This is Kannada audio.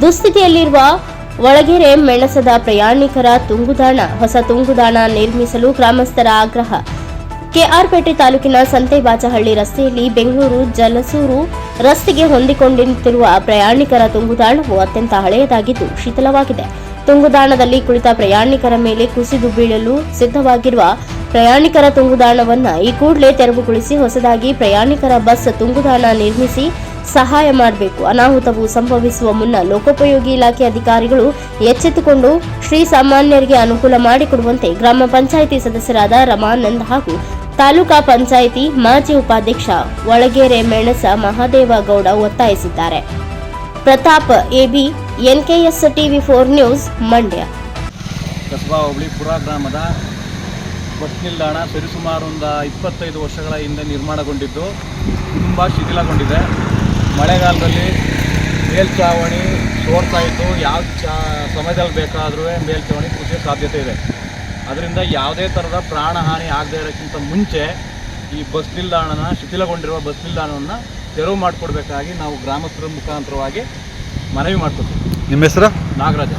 ದುಸ್ಥಿತಿಯಲ್ಲಿರುವ ಒಳಗೆರೆ ಮೆಣಸದ ಪ್ರಯಾಣಿಕರ ತುಂಗುದಾಣ, ಹೊಸ ತುಂಗುದಾಣ ನಿರ್ಮಿಸಲು ಗ್ರಾಮಸ್ಥರ ಆಗ್ರಹ. ಕೆಆರ್ಪೇಟೆ ತಾಲೂಕಿನ ಸಂತೆಬಾಚಹಳ್ಳಿ ರಸ್ತೆಯಲ್ಲಿ ಬೆಂಗಳೂರು, ಜಲಸೂರು ರಸ್ತೆಗೆ ಹೊಂದಿಕೊಂಡಿರುವ ಪ್ರಯಾಣಿಕರ ತುಂಗುದಾಣವು ಅತ್ಯಂತ ಹಳೆಯದಾಗಿದ್ದು ಶಿಥಿಲವಾಗಿದೆ ತುಂಗುದಾಣದಲ್ಲಿ ಕುಳಿತ ಪ್ರಯಾಣಿಕರ ಮೇಲೆ ಕುಸಿದು ಬೀಳಲು ಸಿದ್ಧವಾಗಿರುವ ಪ್ರಯಾಣಿಕರ ತುಂಗುದಾಣವನ್ನು ಈ ಕೂಡಲೇ ತೆರವುಗೊಳಿಸಿ ಹೊಸದಾಗಿ ಪ್ರಯಾಣಿಕರ ಬಸ್ ತುಂಗುದಾಣ ನಿರ್ಮಿಸಿ ಸಹಾಯ ಮಾಡಬೇಕು. ಅನಾಹುತವು ಸಂಭವಿಸುವ ಮುನ್ನ ಲೋಕೋಪಯೋಗಿ ಇಲಾಖೆ ಅಧಿಕಾರಿಗಳು ಎಚ್ಚೆತ್ತುಕೊಂಡು ಶ್ರೀ ಸಾಮಾನ್ಯರಿಗೆ ಅನುಕೂಲ ಮಾಡಿಕೊಡುವಂತೆ ಗ್ರಾಮ ಪಂಚಾಯಿತಿ ಸದಸ್ಯರಾದ ರಮಾನಂದ್ ಹಾಗೂ ತಾಲೂಕಾ ಪಂಚಾಯಿತಿ ಮಾಜಿ ಉಪಾಧ್ಯಕ್ಷ ಒಳಗೆರೆ ಮೆಣಸ ಮಹಾದೇವಗೌಡ ಒತ್ತಾಯಿಸಿದ್ದಾರೆ. Pratap, AB, NKS TV four news, Mandya. ಕಸಬಾ ಹೋಬಳಿ ಪುರ ಗ್ರಾಮದ ಬಸ್ ನಿಲ್ದಾಣ ಸರಿಸುಮಾರು ಒಂದು ಇಪ್ಪತ್ತೈದು ವರ್ಷಗಳ ಹಿಂದೆ ನಿರ್ಮಾಣಗೊಂಡಿದ್ದು, ತುಂಬ ಶಿಥಿಲಗೊಂಡಿದೆ. ಮಳೆಗಾಲದಲ್ಲಿ ಮೇಲ್ಚಾವಣಿ ಸೋರ್ತಾ ಇದ್ದು ಯಾವ ಚಾ ಸಮಯದಲ್ಲಿ ಬೇಕಾದರೂ ಮೇಲ್ಚಾವಣಿ ಕುಸಿಯೋ ಸಾಧ್ಯತೆ ಇದೆ. ಅದರಿಂದ ಯಾವುದೇ ಥರದ ಪ್ರಾಣಹಾನಿ ಆಗದೇ ಇರೋಕ್ಕಿಂತ ಮುಂಚೆ ಈ ಬಸ್ ನಿಲ್ದಾಣನ ಶಿಥಿಲಗೊಂಡಿರುವ ಬಸ್ ನಿಲ್ದಾಣವನ್ನು ತೆರವು ಮಾಡಿಕೊಡ್ಬೇಕಾಗಿ ನಾವು ಗ್ರಾಮಸ್ಥರ ಮುಖಾಂತರವಾಗಿ ಮನವಿ ಮಾಡ್ಕೊತೀವಿ. ನಿಮ್ಮ ಹೆಸರು? ನಾಗರಾಜ